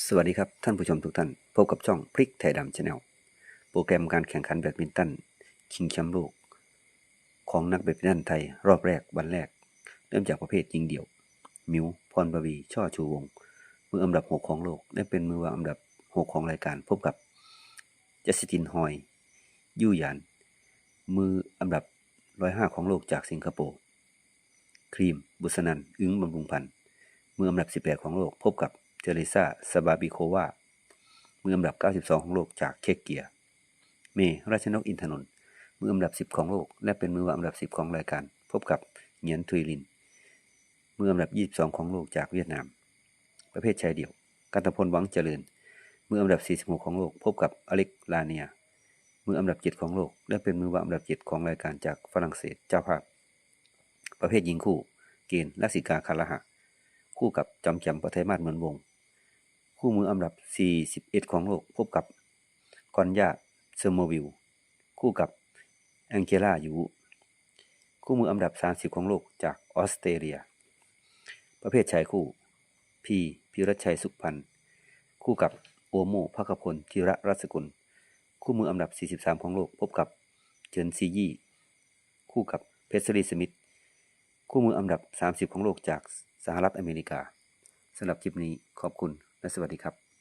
สวัสดีครับท่านผู้ชมทุกท่าน พบกับช่องพริกไทยดำชาแนลโปรแกรมการแข่งขันแบดมินตันชิงแชมป์โลก ของนักแบดมินตันไทยรอบแรกวันแรก เริ่มจากประเภทยิงเดี่ยว มิวพรบวี ช่อชูวง มืออันดับ 6 ของโลก และเป็นมือวางอันดับ 6 ของรายการ พบกับเจสตินฮอย ยู่หยาน มืออันดับ 105 ของโลกจากสิงคโปร์ครีม บุษนัน อึ้งบำรุงพันธ์มืออันดับ 18 ของโลกพบกับ เทเรซาสบาบิโความืออันดับ 92 ของโลกจากเช็กเกีย เมราชนกอินทนนท์มืออันดับ 10 ของโลก และเป็นมือวางอันดับ 10 ของรายการ พบกับเหงียนทุยลิน มืออันดับ 22 ของโลกจากเวียดนาม ประเภทชายเดี่ยว กันตพลหวังเจริญ มืออันดับ 46 ของโลก พบกับอเล็กลาเนีย มืออันดับ 7 ของโลก และเป็นมือวางอันดับ 7 ของรายการจากฝรั่งเศสเจ้าภาพ ประเภทหญิงคู่ เกณฑ์ลักษิกาคาระหะ คู่กับจอมแจมประเทศมาศเหมือนวง คู่มืออันดับ 41 ของโลกพบกับกอนยาเซอร์โมวิลคู่กับแองเจล่ายูคู่มืออันดับ 30 ของโลกจากออสเตรเลีย ประเภทชายคู่ พีพิรชชัยสุขพันธ์คู่กับโอโมภคพลธีระรัศกุล คู่มืออันดับ 43 ของโลก พบกับเจนซียี่ คู่กับเพชรรีสมิธคู่มืออันดับ 30 ของโลกจากสหรัฐอเมริกาสำหรับคลิปนี้ขอบคุณ และสวัสดีครับ